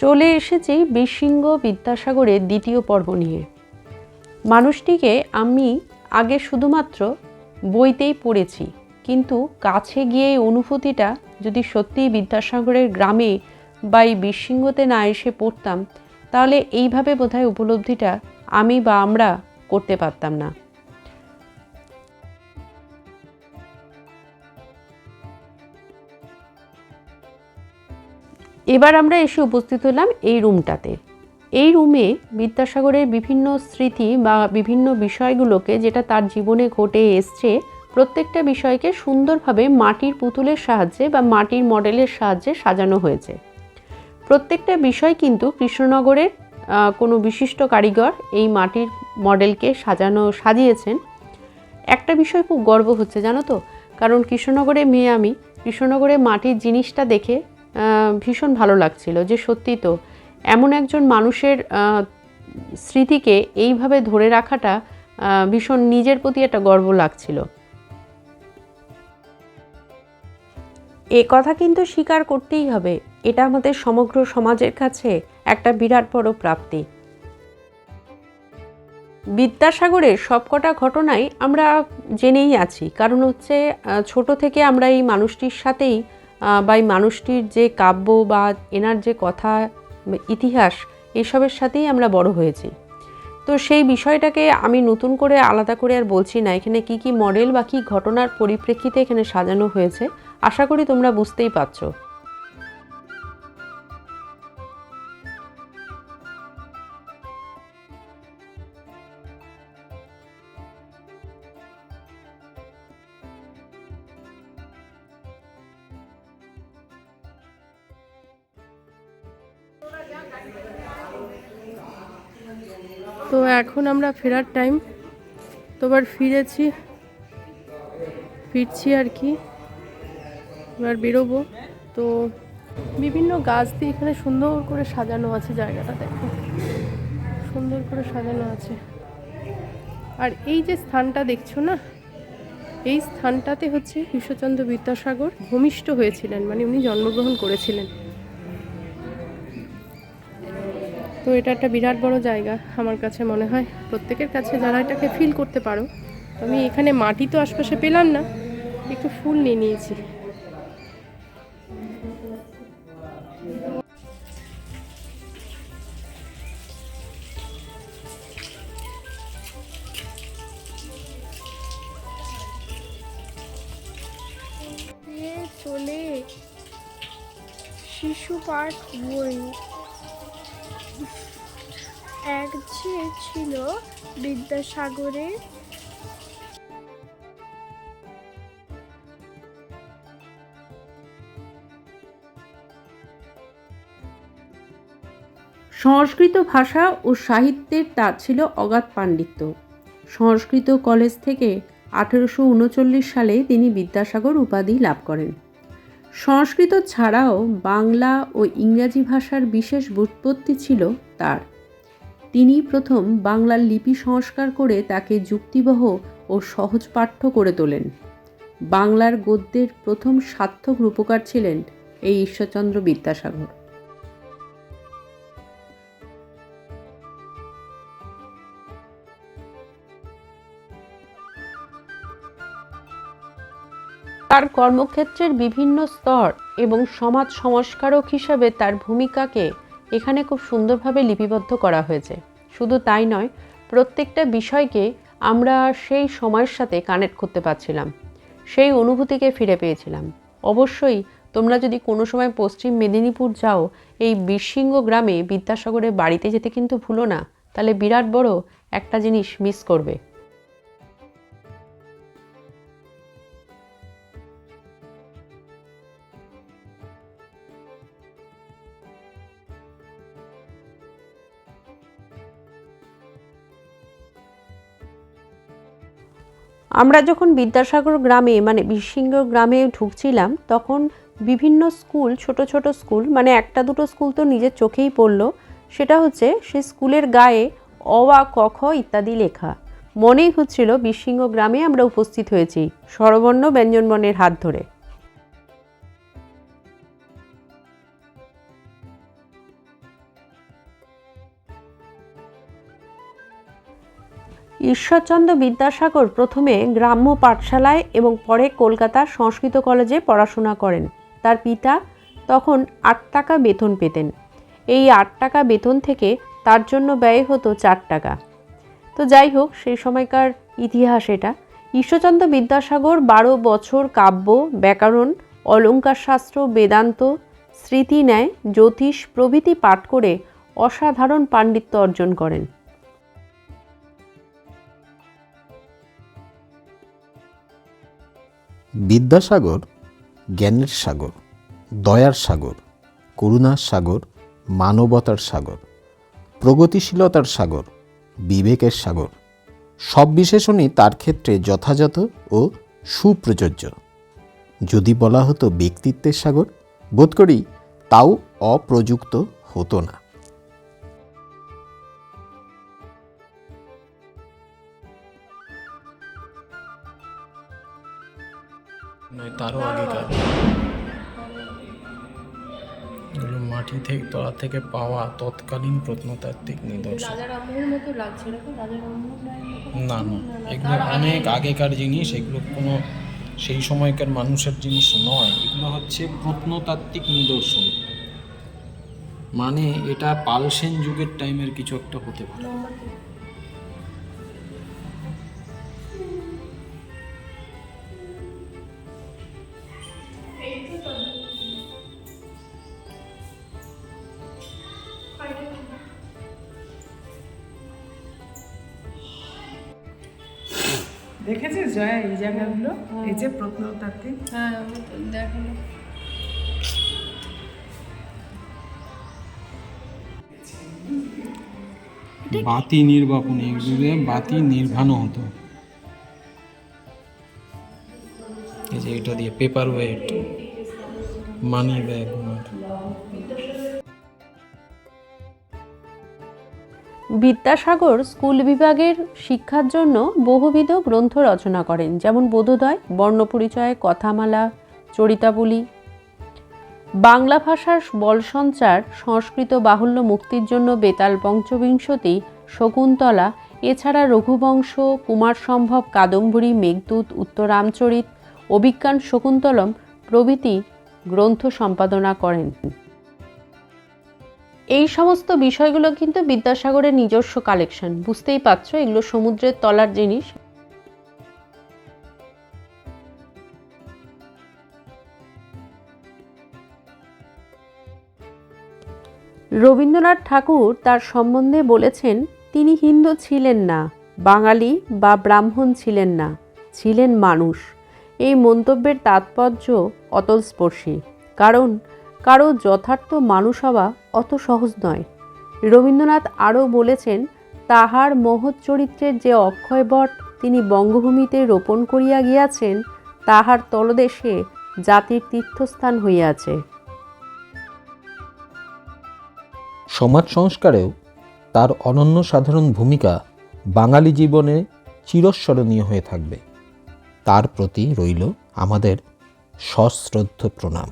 চলে এসেছি বীরসিংহ বিদ্যাসাগরের দ্বিতীয় পর্ব নিয়ে। মানুষটিকে আমি আগে শুধুমাত্র বইতেই পড়েছি, কিন্তু কাছে গিয়ে এই অনুভূতিটা যদি সত্যিই বিদ্যাসাগরের গ্রামে বা এই বীরসিংহতে না এসে পড়তাম, তাহলে এইভাবে বোধহয় উপলব্ধিটা আমি বা আমরা করতে পারতাম না। এবার আমরা এসে উপস্থিত হলাম এই রুমটাতে। এই রুমে বিদ্যাসাগরের বিভিন্ন স্মৃতি বা বিভিন্ন বিষয়গুলোকে যেটা তার জীবনে ঘটে এসছে, প্রত্যেকটা বিষয়কে সুন্দরভাবে মাটির পুতুলের সাহায্যে বা মাটির মডেলের সাহায্যে সাজানো হয়েছে। প্রত্যেকটা বিষয় কিন্তু কৃষ্ণনগরের কোনো বিশিষ্ট কারিগর এই মাটির মডেলকে সাজানো, সাজিয়েছেন। একটা বিষয় খুব গর্ব হচ্ছে, জানো তো? কারণ কৃষ্ণনগরে মেয়ে আমি কৃষ্ণনগরে মাটির জিনিসটা দেখে ভীষণ ভালো লাগছিল যে সত্যি তো এমন একজন মানুষের স্মৃতিকে এইভাবে ধরে রাখাটা ভীষণ নিজের প্রতি একটা গর্ব লাগছিল। এ কথা কিন্তু স্বীকার করতেই হবে। এটা আমাদের সমগ্র সমাজের কাছে একটা বিরাট বড় প্রাপ্তি। বিদ্যাসাগরের সবকটা ঘটনাই আমরা জেনেই আছি। কারণ হচ্ছে ছোট থেকে আমরা এই মানুষটির সাথেই বা এই মানুষটির যে কাব্য বা এনার যে কথা, ইতিহাস, এসবের সাথেই আমরা বড় হয়েছি। তো সেই বিষয়টাকে আমি নতুন করে আলাদা করে আর বলছি না, এখানে কি কি মডেল বা কী ঘটনার পরিপ্রেক্ষিতে এখানে সাজানো হয়েছে, আশা করি তোমরা বুঝতেই পারছ। তো এখন আমরা ফেরার টাইম তো এবার ফিরেছি। ফিরছি আর কি। এবার বেরোবো। তো বিভিন্ন গাছ দিয়ে এখানে সুন্দর করে সাজানো আছে জায়গাটা, দেখো। সুন্দর করে সাজানো আছে। আর এই যে স্থানটা দেখছ না, এই স্থানটাতে হচ্ছে ঈশ্বরচন্দ্র বিদ্যাসাগর ভূমিষ্ঠ হয়েছিলেন মানে উনি জন্মগ্রহণ করেছিলেন। তো এটা একটা বিরাট বড় জায়গা আমার কাছে মনে হয়। প্রত্যেকের কাছে যারা এটাকে ফিল করতে পারো। আমি এখানে মাটি তো আশপাশে পেলাম না, একটু ফুল নিয়ে নিয়েছি। চলে শিশু পাঠ বই। এক যে ছিল বিদ্যাসাগরের সংস্কৃত ভাষা ও সাহিত্যের তার ছিল অগাধ পাণ্ডিত্য। সংস্কৃত কলেজ থেকে আঠেরোশো উনচল্লিশ সালে তিনি বিদ্যাসাগর উপাধি লাভ করেন। সংস্কৃত ছাড়াও বাংলা ও ইংরাজি ভাষার বিশেষ ব্যুৎপত্তি ছিল তার। তিনি প্রথম বাংলার লিপি সংস্কার করে তাকে যুক্তিবহ ও সহজ পাঠ্য করে তোলেন। বাংলার গদ্যের প্রথম সার্থক রূপকার ছিলেন এই ঈশ্বরচন্দ্র বিদ্যাসাগর। তার কর্মক্ষেত্রের বিভিন্ন স্তর এবং সমাজ সংস্কারক হিসাবে তার ভূমিকাকে এখানে খুব সুন্দরভাবে লিপিবদ্ধ করা হয়েছে। শুধু তাই নয়, প্রত্যেকটা বিষয়কে আমরা সেই সময়ের সাথে কানেক্ট করতে পারছিলাম। সেই অনুভূতিকে ফিরে পেয়েছিলাম। অবশ্যই তোমরা যদি কোনো সময় পশ্চিম মেদিনীপুর যাও, এই বীরসিংহ গ্রামে বিদ্যাসাগরের বাড়িতে যেতে কিন্তু ভুলো না। তাহলে বিরাট বড় একটা জিনিস মিস করবে। আমরা যখন বিদ্যাসাগর গ্রামে মানে বিশৃঙ্গ গ্রামে ঢুকছিলাম, তখন বিভিন্ন স্কুল, ছোট ছোট স্কুল মানে একটা দুটো স্কুল তো নিজের চোখেই পড়ল, সেটা হচ্ছে সে স্কুলের গায়ে অ, আ, ক, খ ইত্যাদি লেখা। মনেই হচ্ছিল বিশৃঙ্গ গ্রামে আমরা উপস্থিত হয়েছি, স্বরবর্ণ ব্যঞ্জনবর্ণের হাত ধরে। ঈশ্বরচন্দ্র বিদ্যাসাগর প্রথমে গ্রাম্য পাঠশালায় এবং পরে কলকাতা সংস্কৃত কলেজে পড়াশোনা করেন। তার পিতা তখন আট টাকা বেতন পেতেন। এই আট টাকা বেতন থেকে তার জন্য ব্যয় হতো চার টাকা। তো যাই হোক, সেই সময়কার ইতিহাস এটা। ঈশ্বরচন্দ্র বিদ্যাসাগর বারো বছর কাব্য, ব্যাকরণ অলঙ্কার শাস্ত্র বেদান্ত, স্মৃতি ন্যায়, জ্যোতিষ প্রভৃতি পাঠ করে অসাধারণ পাণ্ডিত্য অর্জন করেন। বিদ্যাসাগর, জ্ঞানের সাগর, দয়ার সাগর, করুণার সাগর, মানবতার সাগর, প্রগতিশীলতার সাগর, বিবেকের সাগর। সব বিশেষণই তার ক্ষেত্রে যথাযথ ও সুপ্রযোজ্য। যদি বলা হতো ব্যক্তিত্বের সাগর, বোধ করি তাও অপ্রযুক্ত হতো না। নয় তারও আগেকার এগুলো মাটি থেকে তলা থেকে পাওয়া তৎকালীন প্রত্নতাত্ত্বিক নিদর্শন। না না এগুলো অনেক আগেকার জিনিস এগুলো কোনো সেই সময়কার মানুষের জিনিস নয়। এগুলো হচ্ছে প্রত্নতাত্ত্বিক নিদর্শন। মানে এটা পালসেন যুগের টাইমের কিছু একটা হতে পারে। দেখেছিস জয়া এই জায়গাগুলো? এই যে প্রত্নতাত্ত্বিক। হ্যাঁ বাতি নির্বাপন এগুলো বাতি নির্বাণ হতো। এই যে এটা দিয়ে paper weight money bag Vidyasagar school বিভাগের শিক্ষার জন্য বহুবিধ গ্রন্থ রচনা করেন, যেমন বোধোদয়, বর্ণপরিচয়, কথামালা, চরিতাবলী। বাংলা ভাষার বল সঞ্চার, সংস্কৃত বাহুল্য মুক্তির জন্য বেতাল পঞ্চবিংশতি শকুন্তলা, এছাড়া রঘুবংশ কুমার সম্ভব কাদম্বরী, মেঘদূত উত্তরামচরিত অভিজ্ঞান শকুন্তলম প্রভৃতি গ্রন্থ সম্পাদনা করেন। এই সমস্ত বিষয়গুলো কিন্তু বিদ্যাসাগরের নিজস্ব কালেকশন বুঝতেই পারছ, এগুলো সমুদ্রের তলার জিনিস। রবীন্দ্রনাথ ঠাকুর তার সম্বন্ধে বলেছেন, তিনি হিন্দু ছিলেন না, বাঙালি বা ব্রাহ্মণ ছিলেন না, ছিলেন মানুষ। এই মন্তব্যের তাৎপর্য অতলস্পর্শী। কারণ কারও যথার্থ মানুষ হওয়া অত সহজ নয়। রবীন্দ্রনাথ আরও বলেছেন, তাহার মহৎ চরিত্রের যে অক্ষয় বট তিনি বঙ্গভূমিতে রোপণ করিয়া গিয়াছেন, তাহার তলদেশে জাতির তীর্থস্থান হইয়াছে। সমাজ সংস্কারেও তার অনন্য সাধারণ ভূমিকা বাঙালি জীবনে চিরস্মরণীয় হয়ে থাকবে। তার প্রতি রইল আমাদের সশ্রদ্ধ প্রণাম।